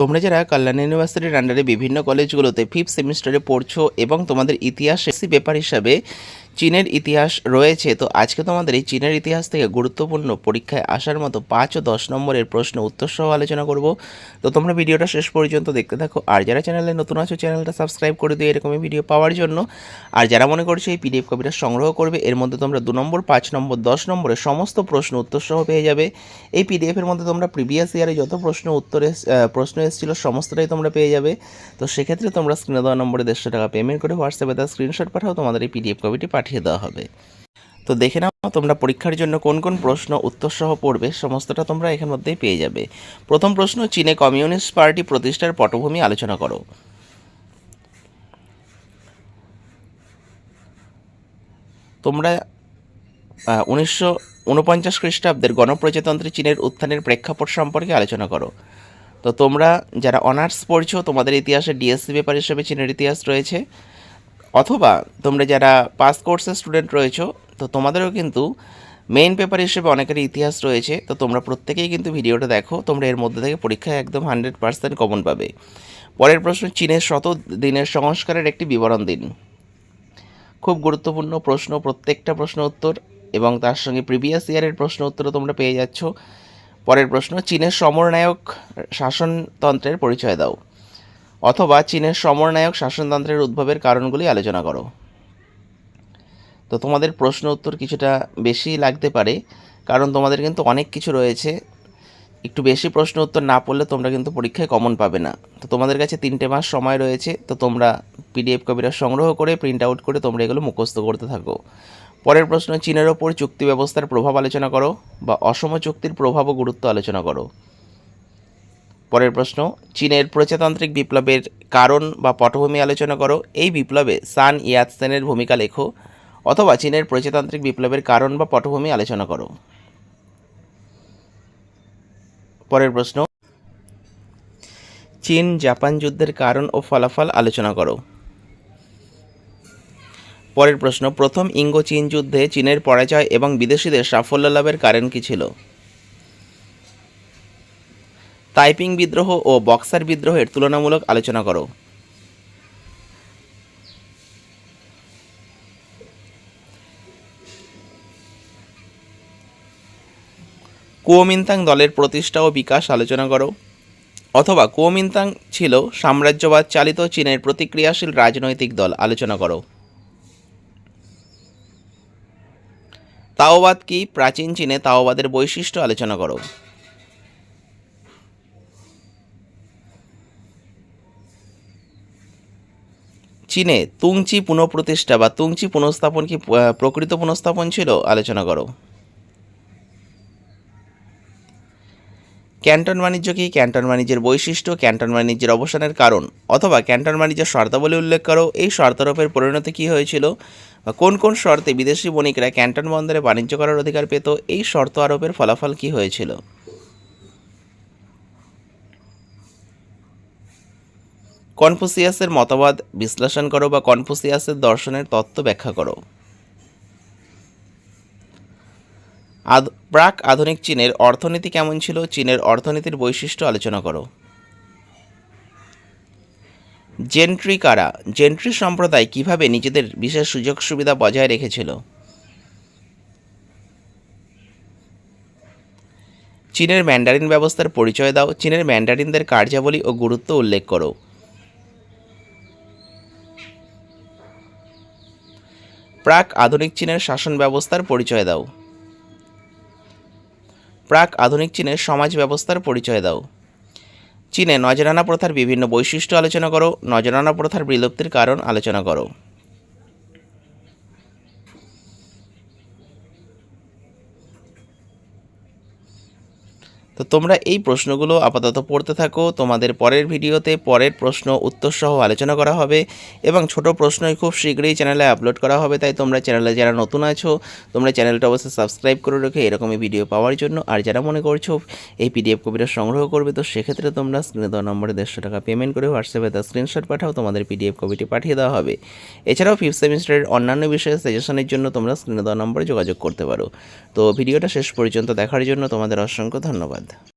তোমরা যারা কল্যাণ ইউনিভার্সিটির আন্ডারে বিভিন্ন কলেজগুলোতে ফিফথ সেমিস্টারে পড়ছো এবং তোমাদের ইতিহাস এসি পেপার হিসাবে চীনের ইতিহাস রয়েছে। তো আজকে তোমাদের এই চীনের ইতিহাস থেকে গুরুত্বপূর্ণ পরীক্ষায় আসার মতো পাঁচ ও দশ নম্বরের প্রশ্ন উত্তর সহ আলোচনা করব। তো তোমরা ভিডিওটা শেষ পর্যন্ত দেখতে থাকো। আর যারা চ্যানেলে নতুন আছো, চ্যানেলটা সাবস্ক্রাইব করে দিও এরকমই ভিডিও পাওয়ার জন্য। আর যারা মনে করছ এই পিডিএফ কপিটা সংগ্রহ করবে, এর মধ্যে তোমরা দু নম্বর, পাঁচ নম্বর, দশ নম্বরের সমস্ত প্রশ্ন উত্তর সহ পেয়ে যাবে। এই পিডিএফের মধ্যে তোমরা প্রিভিয়াস ইয়ারে যত প্রশ্ন উত্তরে প্রশ্ন এসেছিল সমস্তটাই তোমরা পেয়ে যাবে। তো সেক্ষেত্রে তোমরা স্ক্রিনে দেওয়া নম্বরে দেড়শো টাকা পেমেন্ট করে হোয়াটসঅ্যাপে তার স্ক্রিনশট পাঠাও, তোমাদের এই পিডিএফ কপিটি পাঠিয়ে দেওয়া হবে। তো দেখে নাও তোমরা পরীক্ষার জন্য কোন কোন প্রশ্ন উত্তর সহ পড়বে, সমস্তটা তোমরা এখান মধ্যেই পেয়ে যাবে। প্রথম প্রশ্ন, চীনে কমিউনিস্ট পার্টি প্রতিষ্ঠার পটভূমি আলোচনা করো। তোমরা উনিশশো উনপঞ্চাশ খ্রিস্টাব্দের গণপ্রজাতন্ত্রী চীনের উত্থানের প্রেক্ষাপট সম্পর্কে আলোচনা করো। তো তোমরা যারা অনার্স পড়ছো, তোমাদের ইতিহাসে ডিএসসি পেপার হিসেবে চীনের ইতিহাস রয়েছে। অথবা তোমরা যারা পাস কোর্সের স্টুডেন্ট রয়েছো, তো তোমাদেরও কিন্তু মেইন পেপার হিসেবে অনেকের ইতিহাস রয়েছে, তো তোমরা প্রত্যেকেই কিন্তু ভিডিওটা দেখো, তোমরা এর মধ্যে থেকে পরীক্ষায় একদম হান্ড্রেড পার্সেন্ট কমন পাবে। পরের প্রশ্ন, চীনের শত দিনের সংস্কারের একটি বিবরণ দিন। খুব গুরুত্বপূর্ণ প্রশ্ন, প্রত্যেকটা প্রশ্ন উত্তর, এবং তার সঙ্গে প্রিভিয়াস ইয়ারের প্রশ্ন উত্তরও তোমরা পেয়ে যাচ্ছ। পরের প্রশ্ন, চীনের সমরনায়ক শাসনতন্ত্রের পরিচয় দাও। অথবা চীনের সমরনায়ক শাসনতন্ত্রের উদ্ভবের কারণগুলি আলোচনা করো। তো তোমাদের প্রশ্ন উত্তর কিছুটা বেশি লাগতে পারে, কারণ তোমাদের কিন্তু অনেক কিছু রয়েছে। একটু বেশি প্রশ্ন উত্তর না পড়লে তোমরা কিন্তু পরীক্ষায় কমন পাবে না। তো তোমাদের কাছে তিনটে মাস সময় রয়েছে, তো তোমরা পিডিএফ কপিটা সংগ্রহ করে প্রিন্ট আউট করে তোমরা এগুলো মুখস্থ করতে থাকো। পরের প্রশ্ন, চীনের ওপর চুক্তি ব্যবস্থার প্রভাব আলোচনা করো বা অসম চুক্তির প্রভাব ও গুরুত্ব আলোচনা করো। পরের প্রশ্ন, চীনের প্রজাতান্ত্রিক বিপ্লবের কারণ বা পটভূমি আলোচনা করো। এই বিপ্লবে সান ইয়াতসেনের ভূমিকা লেখো অথবা চীনের প্রজাতান্ত্রিক বিপ্লবের কারণ বা পটভূমি আলোচনা করো। পরের প্রশ্ন, চীন জাপান যুদ্ধের কারণ ও ফলাফল আলোচনা করো। পরের প্রশ্ন, প্রথম ইঙ্গো চীন যুদ্ধে চীনের পরাজয় এবং বিদেশিদের সাফল্য লাভের কারণ কী ছিল? তাইপিং বিদ্রোহ ও বক্সার বিদ্রোহের তুলনামূলক আলোচনা করো। কুওমিন্তাং দলের প্রতিষ্ঠা ও বিকাশ আলোচনা করো। অথবা কুওমিন্তাং ছিল সাম্রাজ্যবাদ চালিত চীনের প্রতিক্রিয়াশীল রাজনৈতিক দল, আলোচনা করো। তাওবাদ কি প্রাচীন চীনে তাওবাদের বৈশিষ্ট্য আলোচনা করো। চীনে তুংচি পুনঃপ্রতিষ্ঠা বা তুংচি পুনঃস্থাপন কি প্রকৃত পুনঃস্থাপন ছিল? আলোচনা করো। ক্যান্টন বাণিজ্য কি? ক্যান্টন বাণিজ্যের বৈশিষ্ট্য, ক্যান্টন বাণিজ্যের অবসানের কারণ, অথবা ক্যান্টন বাণিজ্যের শর্তাবলী উল্লেখ করো। এই শর্তারোপের পরিণতি কী হয়েছিল? বা কোন কোন শর্তে বিদেশি বণিকরা ক্যান্টন বন্দরে বাণিজ্য করার অধিকার পেত? এই শর্ত আরোপের ফলাফল কী হয়েছিল? কনফুসিয়াসের মতবাদ, বিশ্লেষণ করো বা কনফুসিয়াসের দর্শনের তত্ত্ব ব্যাখ্যা করো। প্রাক আধুনিক চীনের অর্থনীতি কেমন ছিল? চীনের অর্থনীতির বৈশিষ্ট্য আলোচনা করো। জেন্ট্রি কারা জেন্ট্রি সম্প্রদায় কীভাবে নিজেদের বিশেষ সুযোগ সুবিধা বজায় রেখেছিল? চীনের ম্যান্ডারিন ব্যবস্থার পরিচয় দাও। চীনের ম্যান্ডারিনদের কার্যাবলী ও গুরুত্ব উল্লেখ করো। প্রাক আধুনিক চীনের শাসন ব্যবস্থার পরিচয় দাও। প্রাক আধুনিক চীনের সমাজ ব্যবস্থার পরিচয় দাও। চীনে নজরানা প্রথার বিভিন্ন বৈশিষ্ট্য আলোচনা করো, নজরানা প্রথার বিলুপ্তির কারণ আলোচনা করো। তো তোমরা এই প্রশ্নগুলো আপাতত পড়তে থাকো। তোমাদের পরের ভিডিওতে পরের প্রশ্ন উত্তর সহ আলোচনা করা হবে এবং ছোট প্রশ্নই খুব শীঘ্রই চ্যানেলে আপলোড করা হবে, তাই তোমরা চ্যানেলে যারা নতুন আছো, তোমরা চ্যানেলটা অবশ্যই সাবস্ক্রাইব করে রেখে এরকমই ভিডিও পাওয়ার জন্য। আর যারা মনে করছ এই পিডিএফ কপিটা সংগ্রহ করবে, তো সেক্ষেত্রে তোমরা স্ক্রিনে দেওয়া নম্বরে দেড়শো টাকা পেমেন্ট করে হোয়াটসঅ্যাপে তার স্ক্রিনশট পাঠাও, তোমাদের পিডিএফ কপিটি পাঠিয়ে দেওয়া হবে। এছাড়াও ফিফথ সেমিস্টারের অন্যান্য বিষয়ে সাজেশনের জন্য তোমরা স্ক্রিনে দেওয়া নম্বরে যোগাযোগ করতে পারো। তো ভিডিওটা শেষ পর্যন্ত দেখার জন্য তোমাদের অসংখ্য ধন্যবাদ। 80.